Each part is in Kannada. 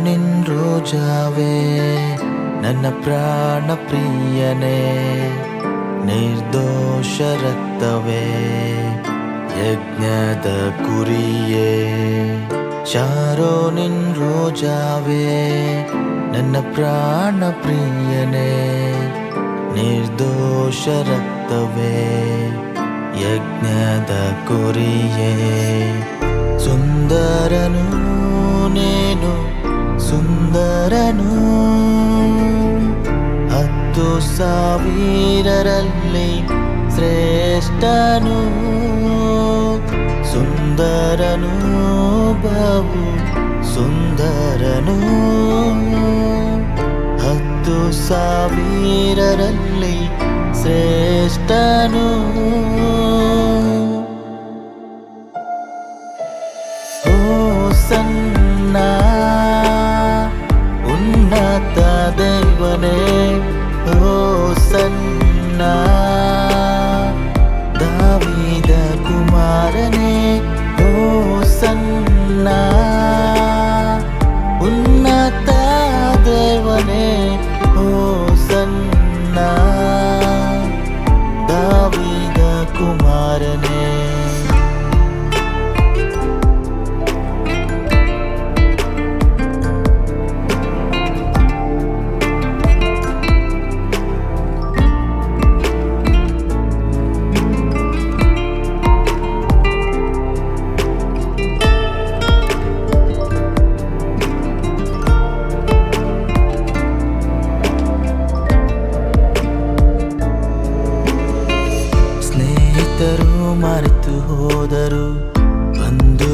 ನಿನ್ ರೋಜಾವೇ ನನ್ನ ಪ್ರಾಣ ಪ್ರಿಯನೇ, ನಿರ್ದೋಷ ರಕ್ತವೇ. ಯಜ್ಞದ ಕುರಿಯೇ, ಶಾರೋ ನಿನ್ ನನ್ನ ಪ್ರಾಣ ಪ್ರಿಯನೇ, ನಿರ್ದೋಷ ರಕ್ತವೇ. ಯಜ್ಞದ ಕುರಿಯೇ, ಸುಂದರನು ನೀನು ಸುಂದರನು ಹತ್ತು ಸಾವಿರರಲ್ಲಿ ಶ್ರೇಷ್ಠನು ಸುಂದರನು ಬಹು ಸುಂದರನು ಹತ್ತು ಸಾವಿರರಲ್ಲಿ ಶ್ರೇಷ್ಠನು ಓ ಸನ್ನ ಸನ್ನ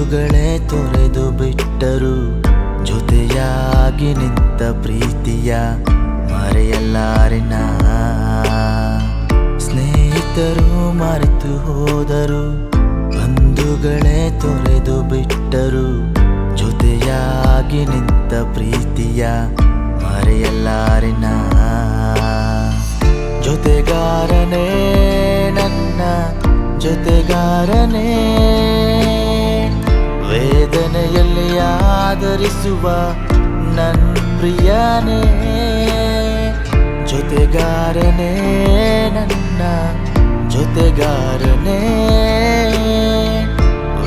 ಬಂಧುಗಳೇ ತೊರೆದು ಬಿಟ್ಟರು. ಜೊತೆಯಾಗಿ ನಿಂತ ಪ್ರೀತಿಯ ಮರೆಯಲ್ಲಾರಿನ ಸ್ನೇಹಿತರು ಮರೆತು ಹೋದರು. ಬಂಧುಗಳೇ ತೊರೆದು ಬಿಟ್ಟರು. ಜೊತೆಯಾಗಿ ನಿಂತ ಪ್ರೀತಿಯ ವೇದನೆಯಲ್ಲಿ ಆಧರಿಸುವ ನನ್ನ ಪ್ರಿಯನೇ ಜೊತೆಗಾರನೇ ನನ್ನ ಜೊತೆಗಾರನೇ.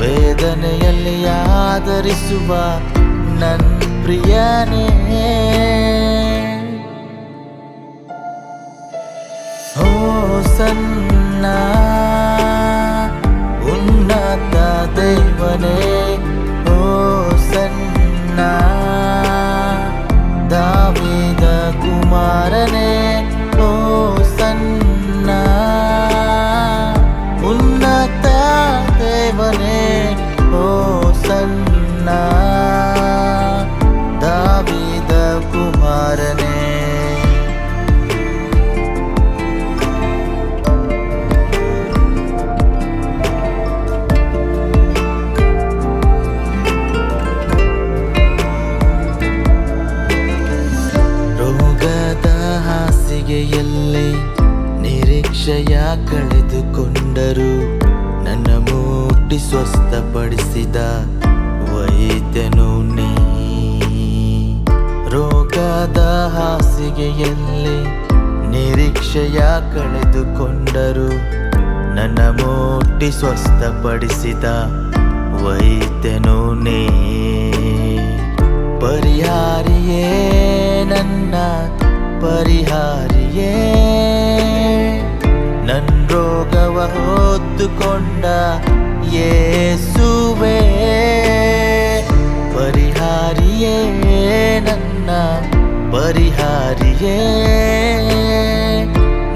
ವೇದನೆಯಲ್ಲಿ ಆಧರಿಸುವ ನನ್ನ ಪ್ರಿಯನೇ ಕಳೆದುಕೊಂಡರು. ನನ್ನ ಮೂಟಿ ಸ್ವಸ್ಥಪಡಿಸಿದ ವೈದ್ಯನು ನೀ. ರೋಗದ ಹಾಸಿಗೆಯಲ್ಲಿ ನಿರೀಕ್ಷೆಯ ಕಳೆದುಕೊಂಡರು. ನನ್ನ ಮೂಟಿ ಸ್ವಸ್ಥಪಡಿಸಿದ ವೈದ್ಯನು ನೀ. ಪರಿಹಾರಿಯೇ ನನ್ನ ಪರಿಹಾರಿಯೇ ಹೊತ್ತುಕೊಂಡ ಯೇಸುವೆ ಪರಿಹಾರಿಯೇ ನನ್ನ ಪರಿಹಾರಿಯೇ.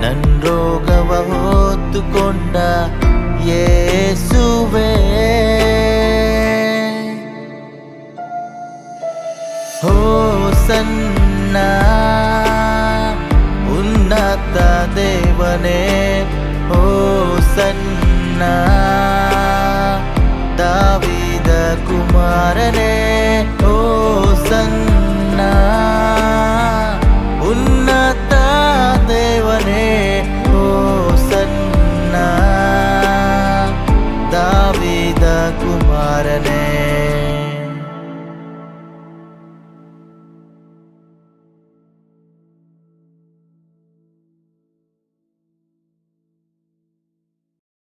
ನನ್ನ ರೋಗವ ಹೊತ್ತುಕೊಂಡ ಯೇಸುವೆ. ಹೋ ಸನ್ನ ಉನ್ನತ ದೇವನೇ. ಸನ್ನ ದಾವಿದ ಕುಮಾರನೇ ಓ ಸನ್ನ ಉನ್ನತ ದೇವನೇ ಓ ಸನ್ನ ದಾವಿದ ಕುಮಾರನೇ.